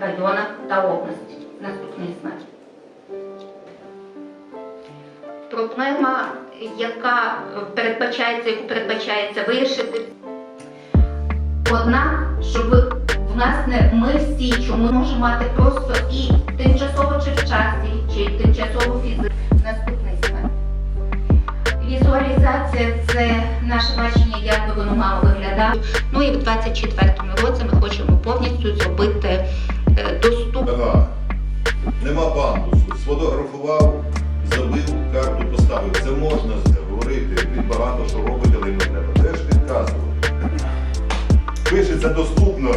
районах та області. Наступний слайд. Проблема, яка передбачається, яку передбачається вирішити, одна, щоб в нас не ми всі, чому можемо мати просто і тимчасово чи в часі, чи тимчасово фізично. Наступний слайд. Візуалізація це наше бачення, як би воно мало виглядати. Ну і в 24-му році ми хочемо Сфотографував, забив, карту поставив. Це можна говорити. Він багато що робить, але йому треба теж підказувати. Пишеться доступно.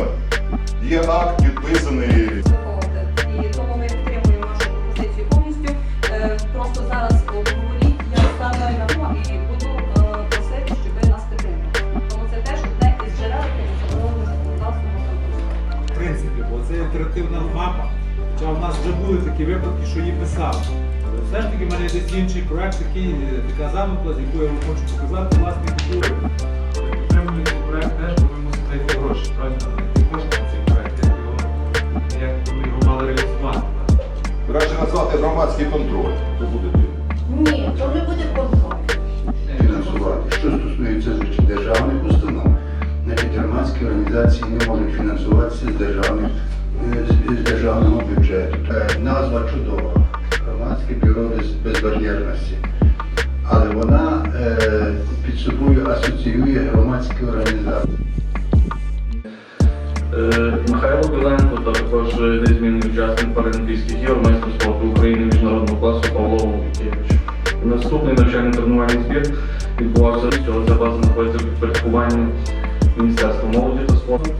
Є акт підписаний. І тому ми підтримуємо нашу пропозицію повністю. Е, Просто зараз обговоріть, я ставлю на то і буду е, просити, щоб ви нас підтримали. Тому це теж одне із джерел, використовувати. В принципі, бо це інтерактивна мапа. Хоча в нас вже були такі випадки, що її писали. Але все ж таки в мене є десь інший проект, такий, е, така замикла, з якою я вам хочу показати власне культури. Підтримую цей проект теж, бо ми мусимо знайти гроші, правильно? Кошти цей проект, як його, як його мали реалізувати. Краще назвати громадський контроль. То буде. Ні, то не буде контроль. фінансувати. Що стосується державних установ, значить, громадські організації не можуть фінансуватися з, державних, е, з- з державного. Е, Назва чудова. Громадське бюро без- безбар'єрності. Але вона е, під собою асоціює громадські організації. Е, Михайло Біленко, та також незмінний учасник Паралімпійських ігор, майстер спорту України міжнародного класу Павло Володимирович. Наступний навчальний тренувальний збір відбувався цього база знаходиться в підпорядкуванні Міністерства молоді та спорту.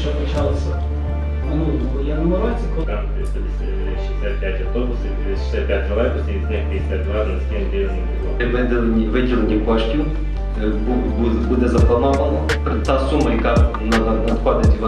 Ще почалося в минулому воєнному році, Там 65 автобусів, 65 тролейбусів, з них 52 городським дільним виділені, виділені коштів е, бу- бу- буде заплановано. Та сума, яка на- на- надходить